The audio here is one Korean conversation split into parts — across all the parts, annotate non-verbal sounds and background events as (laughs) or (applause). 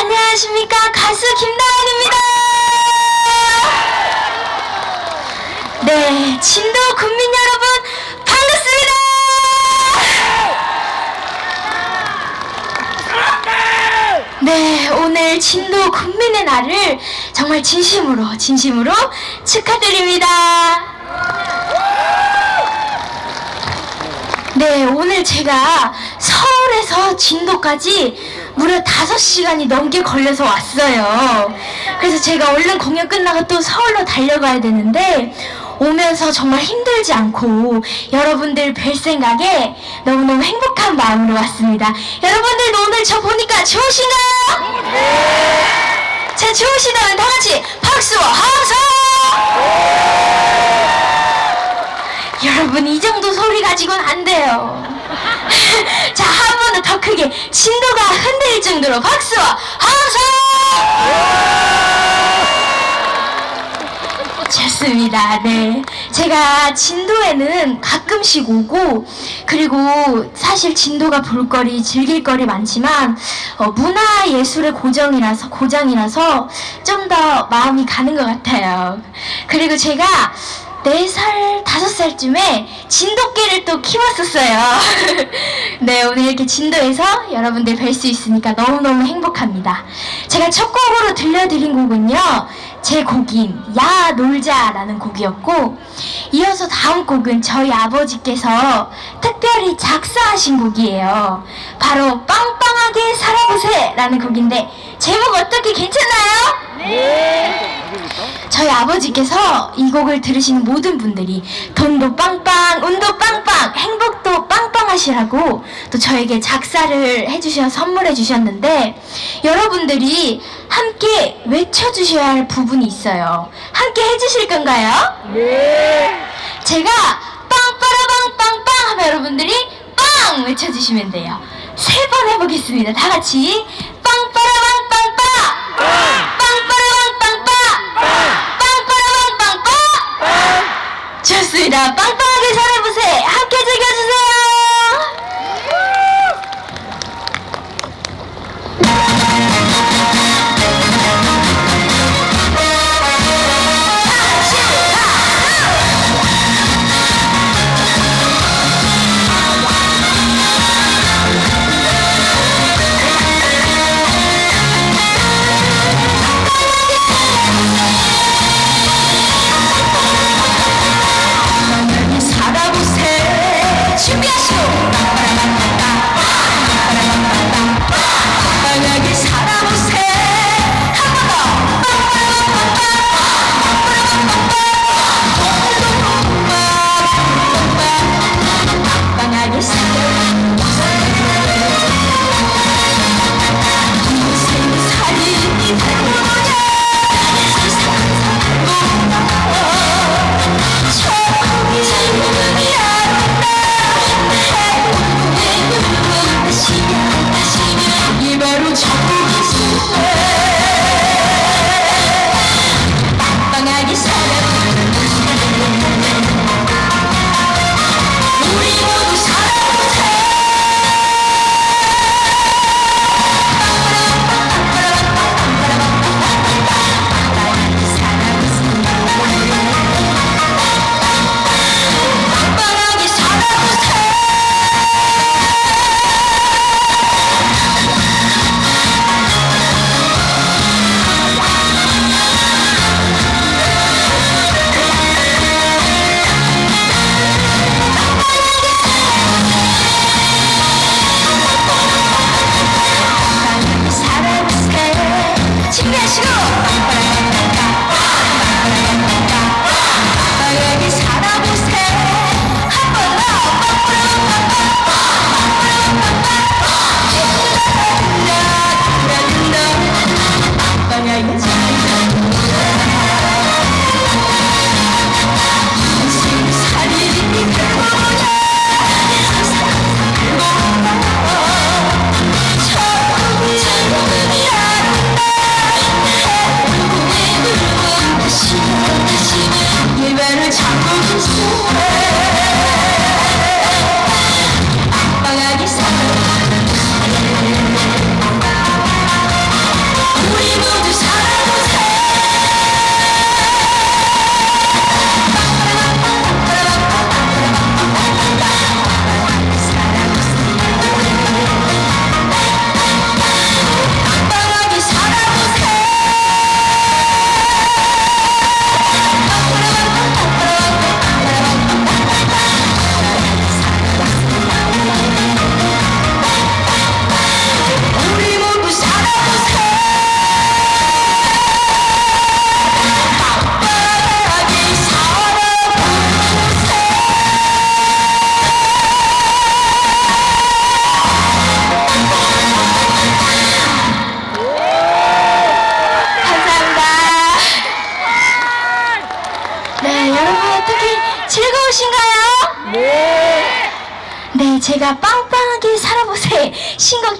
안녕하십니까. 가수 김나은입니다. 네, 진도 국민 여러분, 반갑습니다. 네, 오늘 진도 국민의 날을 정말 진심으로, 진심으로 축하드립니다. 네, 오늘 제가 서울에서 진도까지 무려 5시간이 넘게 걸려서 왔어요. 그래서 제가 얼른 공연 끝나고 또 서울로 달려가야 되는데, 오면서 정말 힘들지 않고 여러분들 뵐 생각에 너무너무 행복한 마음으로 왔습니다. 여러분들 오늘 저 보니까 좋으신가요? 자, 좋으시다면 다 같이 박수와 함성! 여러분 이 정도 소리 가지고는 안 돼요. (laughs) 자, 한 번더 크게 진도가 흔들릴 정도로 박수와 함성! 좋습니다. 네. 제가 진도에는 가끔씩 오고, 그리고 사실 진도가 볼거리, 즐길거리 많지만, 어, 문화 예술의 고정이라서, 고장이라서 좀 더 마음이 가는 것 같아요. 그리고 제가 4살, 5살쯤에 진돗개를 또 키웠었어요. (laughs) 네, 오늘 이렇게 진도에서 여러분들 뵐 수 있으니까 너무너무 행복합니다. 제가 첫 곡으로 들려드린 곡은요, 제 곡인 야 놀자라는 곡이었고, 이어서 다음 곡은 저희 아버지께서 특별히 작사하신 곡이에요. 바로 빵빵하게 살아보세! 라는 곡인데, 제목 어떻게 괜찮나요? 저희 아버지께서 이 곡을 들으시는 모든 분들이 돈도 빵빵, 운도 빵빵, 행복도 빵빵하시라고 또 저에게 작사를 해주셔 선물해 주셨는데 여러분들이 함께 외쳐주셔야 할 부분이 있어요. 함께 해주실 건가요? 제가 빵빠라빵빵빵 하면 여러분들이 빵 외쳐주시면 돼요. 세 번 해보겠습니다. 다 같이 빵빠라빵빵빵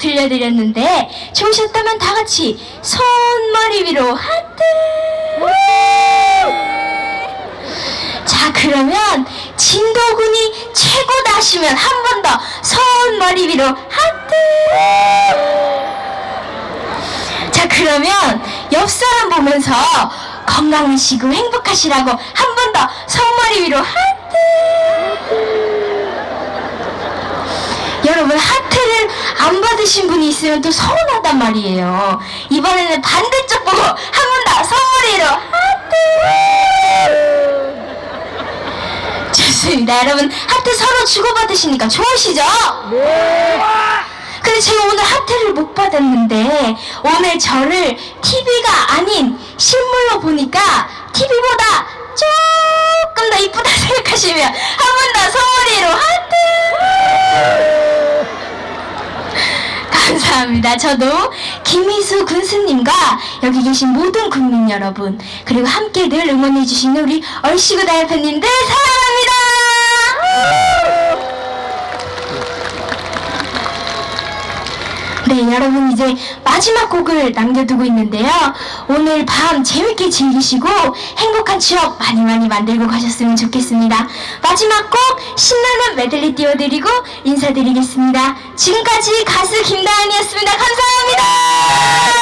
들려드렸는데 좋으셨다면 다 같이 손머리 위로 하트. 자 그러면 진도군이 최고다 하시면 한 번 더 손머리 위로 하트. 자 그러면 옆 사람 보면서 건강하시고 행복하시라고 한 번 더 손머리 위로 하트. 여러분 하트를 안 받으신 분이 있으면 또 서운하단 말이에요. 이번에는 반대쪽 보고 한 번더 위로 하트. (laughs) 좋습니다. 여러분 하트 서로 주고받으시니까 좋으시죠? 근데 제가 오늘 하트를 못 받았는데 오늘 저를 TV가 아닌 실물로 보니까 TV보다 조금 더 이쁘다 (laughs) 생각하시면 한 번더 손머리로 하트 감사합니다. 저도 김희수 군수님과 여기 계신 모든 국민 여러분 그리고 함께 늘 응원해주시는 우리 얼씨구 다이팬님들 사랑합니다. 네, 여러분 이제 마지막 곡을 남겨두고 있는데요. 오늘 밤 재밌게 즐기시고 행복한 추억 많이 많이 만들고 가셨으면 좋겠습니다. 마지막 곡 신나는 메들리 띄워드리고 인사드리겠습니다. 지금까지 가수 김다은이었습니다. 감사합니다.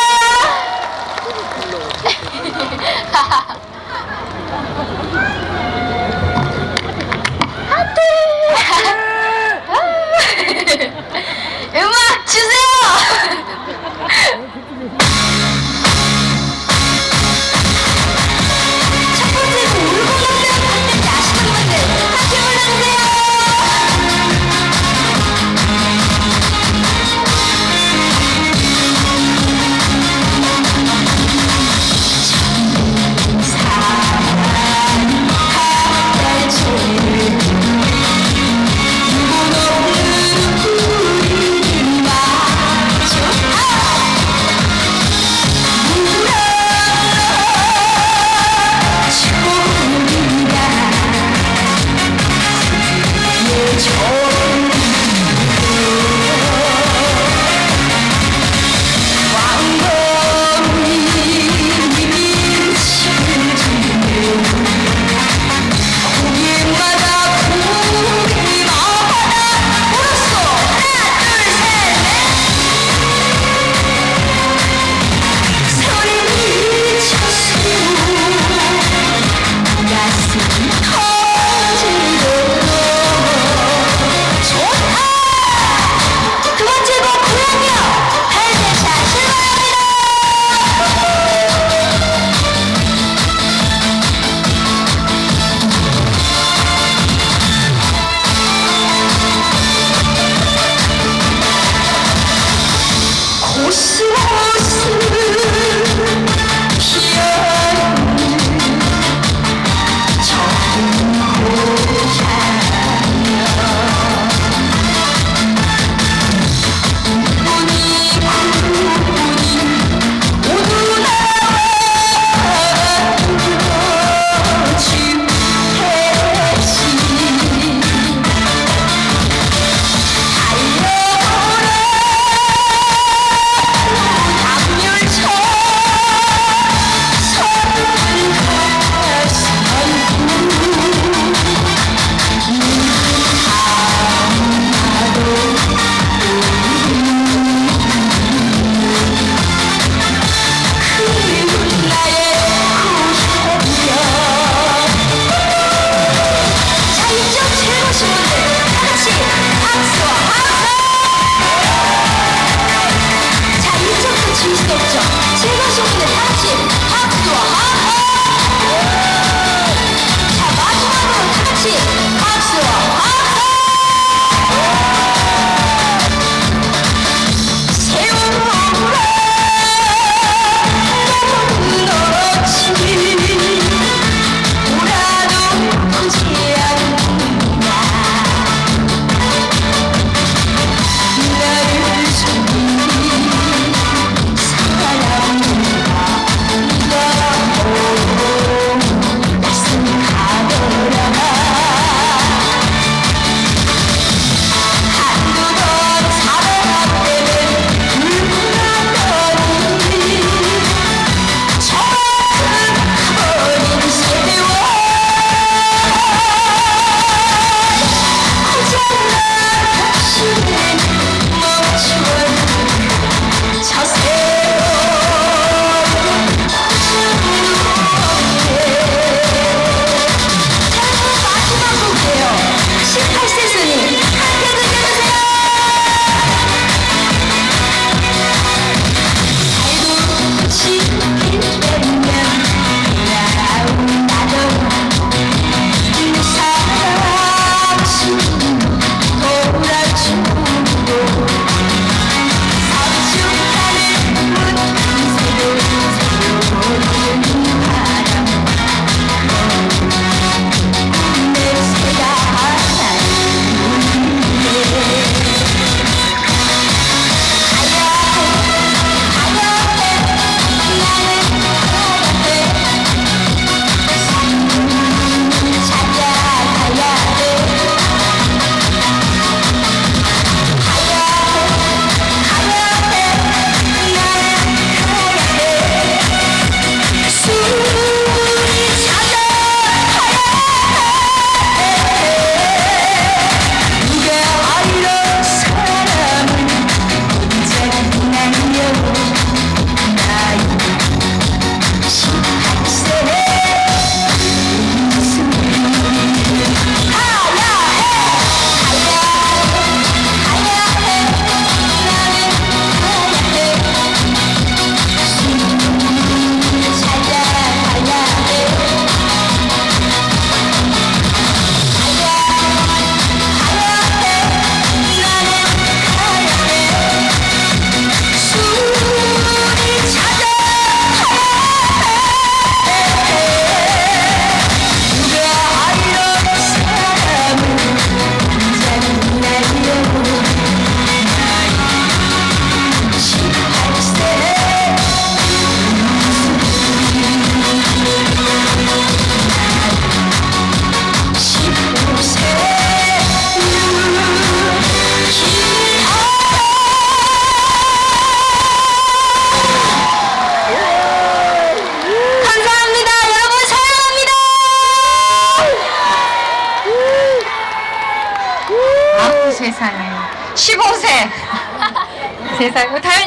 아우 세상에 15세 세상에 다현이 양